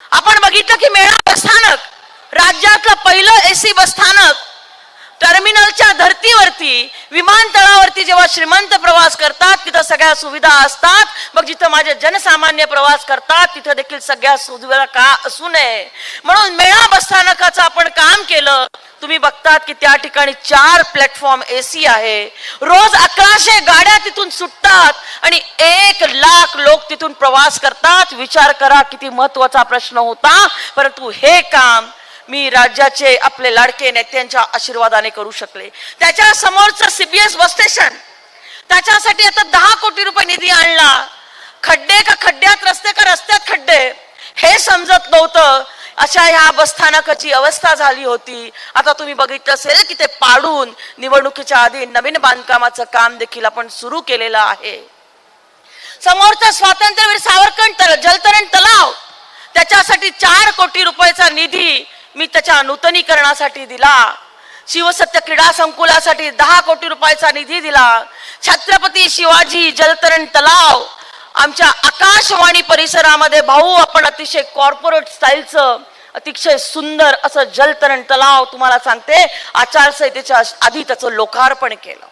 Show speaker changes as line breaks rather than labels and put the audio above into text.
आपण बघितलं की मेळा बसस्थानक राज्यातलं पहिलं एसी बसस्थानक टर्मिनलच्या धर्तीवरती विमानतळावरती जेव्हा श्रीमंत प्रवास करतात तिथं सगळ्या सुविधा असतात. मग जिथं माझे जनसामान्य प्रवास करतात तिथं देखील सगळ्या सुविधा का असू नये? म्हणून मेळा बसस्थानकाचं आपण काम तुम्ही बघतात की त्या ठिकाणी चार प्लॅटफॉर्म एसी आहे. रोज अकराशे गाड्या तिथून सुटतात आणि एक लाख लोक तिथून प्रवास करतात. विचार करा किती महत्त्वाचा प्रश्न होता. परंतु हे काम मी राज्याचे आपले लाडके नेत्यांच्या आशीर्वादाने करू शकले. त्याच्या समोरचं सीबीएस बस स्टेशन त्याच्यासाठी आता दहा कोटी रुपये निधी आणला. खड्डे का खड्ड्यात रस्ते का रस्त्यात खड्डे? हे समजत नव्हतं. अशा ह्या बसस्थानकाची अवस्था झाली होती. आता तुम्ही बघितलं असेल की ते पाडून निवडणुकीच्या आधी नवीन बांधकामाचं काम देखील आपण सुरू केलेलं आहे. समोरचा स्वातंत्र्यवीर सावरकर तल जलतरण तलाव त्याच्यासाठी चार कोटी रुपयाचा निधी मी त्याच्या नूतनीकरणासाठी दिला. शिवसत्य क्रीडा संकुलासाठी दहा कोटी रुपयाचा निधी दिला. छत्रपती शिवाजी जलतरण तलाव आमच्या आकाशवाणी परिसरामध्ये भाऊ आपण अतिशय कॉर्पोरेट स्टाईलचं अतिशय सुंदर असं जलतरण तलाव तुम्हाला सांगते. आचारसंहितेच्या आधी त्याचं लोकार्पण केलं.